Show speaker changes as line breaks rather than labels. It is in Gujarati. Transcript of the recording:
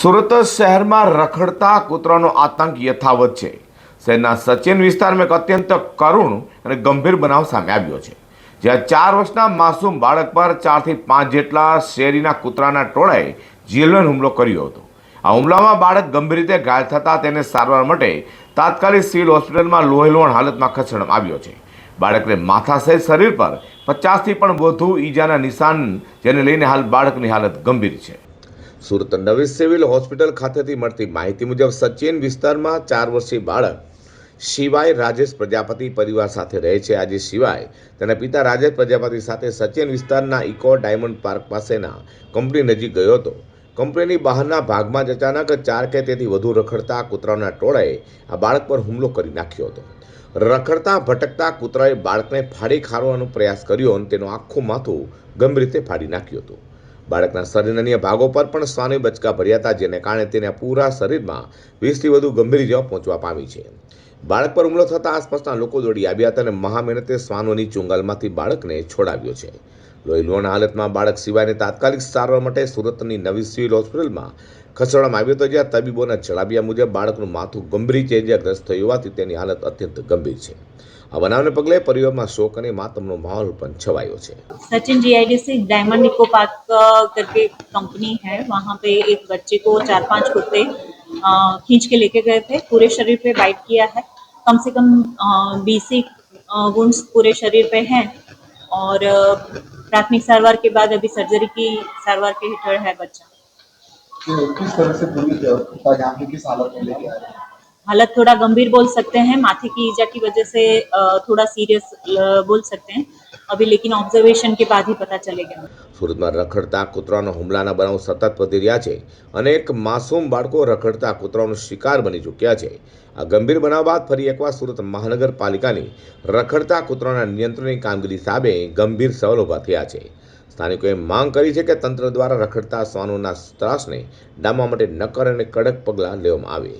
સુરત શહેરમાં રખડતા કૂતરાનો આતંક યથાવત છે. શહેરના સચિન વિસ્તારમાં એક અત્યંત કરુણ અને ગંભીર બનાવ સામે આવ્યો છે. જ્યાં ચાર વર્ષના માસૂમ બાળક પર ચારથી પાંચ જેટલા શેરીના કૂતરાના ટોળાએ જીવલેણ હુમલો કર્યો હતો. આ હુમલામાં બાળક ગંભીર રીતે ઘાયલ થતાં તેને સારવાર માટે તાત્કાલિક સિવિલ હોસ્પિટલમાં લોહીલોણ હાલતમાં ખસેડવામાં આવ્યો છે. બાળકને માથા સહિત શરીર પર પચાસથી પણ વધુ ઈજાના નિશાન જેને લઈને હાલ બાળકની હાલત ગંભીર છે. સુરત નવી સિવિલ હોસ્પિટલ ખાતેથી મળતી માહિતી મુજબ સચિન વિસ્તારમાં ચાર વર્ષીય બાળક શિવાય રાજેશ પ્રજાપતિ પરિવાર સાથે રહે છે. આજે શિવાય તેના પિતા રાજેશ પ્રજાપતિ સાથે સચિન વિસ્તારના ઇકો ડાયમંડ પાર્ક પાસેના કંપની નજીક ગયો હતો. કંપનીની બહારના ભાગમાં જ અચાનક ચાર કે તેથી વધુ રખડતા કૂતરાના ટોળાએ આ બાળક પર હુમલો કરી નાખ્યો હતો. રખડતા, ભટકતા કૂતરાએ બાળકને ફાડી ખારવાનો પ્રયાસ કર્યો અને તેનું આખું માથું ગંભીર રીતે ફાડી નાખ્યું હતું. બાળકના શરીરના અન્ય ભાગો પર પણ શ્વાને બચકા ભર્યા હતા, જેને કારણે તેના પૂરા શરીરમાં વીસથી વધુ ગંભીર ઇજાઓ પહોંચવા પામી છે. બાળક પર હુમલો થતાં આસપાસના લોકો દોડી આવ્યા હતા અને મહામહેનતે શ્વાનોની ચુંગાલમાંથી બાળકને છોડાવ્યો છે. લોહી લોહીલોણ હાલતમાં બાળક સિવાયને તાત્કાલિક સારવાર માટે સુરતની નવી સિવિલ હોસ્પિટલમાં ખસેડવામાં આવ્યો હતો, જ્યાં તબીબોના જણાવ્યા મુજબ બાળકનું માથું ગંભીર ચેજિયાગ્રસ્ત થયું હોવાથી તેની હાલત અત્યંત ગંભીર છે. આ બનાવને પગલે પરિવારમાં શોક અને માતમનો માહોલ પણ છવાયો છે
सचिन जीआईडीसी डायमंड निको पार्क का करके कंपनी है वहाँ पे एक बच्चे को चार पांच कुत्ते अ, खींच के लेके गए थे पूरे शरीर पे बाइट किया है कम से कम बीसी वुंड्स पूरे शरीर पे हैं और अ, प्राथमिक सारवार के बाद अभी सर्जरी की सारवार के हेठड़ है बच्चा
तो किस तरह से पूरी कुत्ता यहाँ पे किस हालत में लेके आ रहे हैं
हालत थोड़ा गंभीर बोल सकते हैं माथे की ईजा की वजह से अ, थोड़ा सीरियस बोल सकते हैं अभी लेकिन ऑब्जर्वेशन के बाद ही पता चलेगा
સુરતમાં રખડતા કૂતરાના હુમલાના બનાવ સતત વધી રહ્યા છે અનેક માસૂમ બાળકો રખડતા કૂતરાનો શિકાર બની ચૂક્યા છે આ ગંભીર બનાવ બાદ ફરી એકવાર સુરત મહાનગરપાલિકાની રખડતા કૂતરાના નિયંત્રણની કામગીરી સામે ગંભીર સવાલ ઊભા થયા છે સ્થાનિકોએ માંગ કરી છે કે તંત્ર દ્વારા રખડતા શ્વાનોના ત્રાસને ડામવા માટે નક્કર અને કડક પગલાં લેવામાં આવે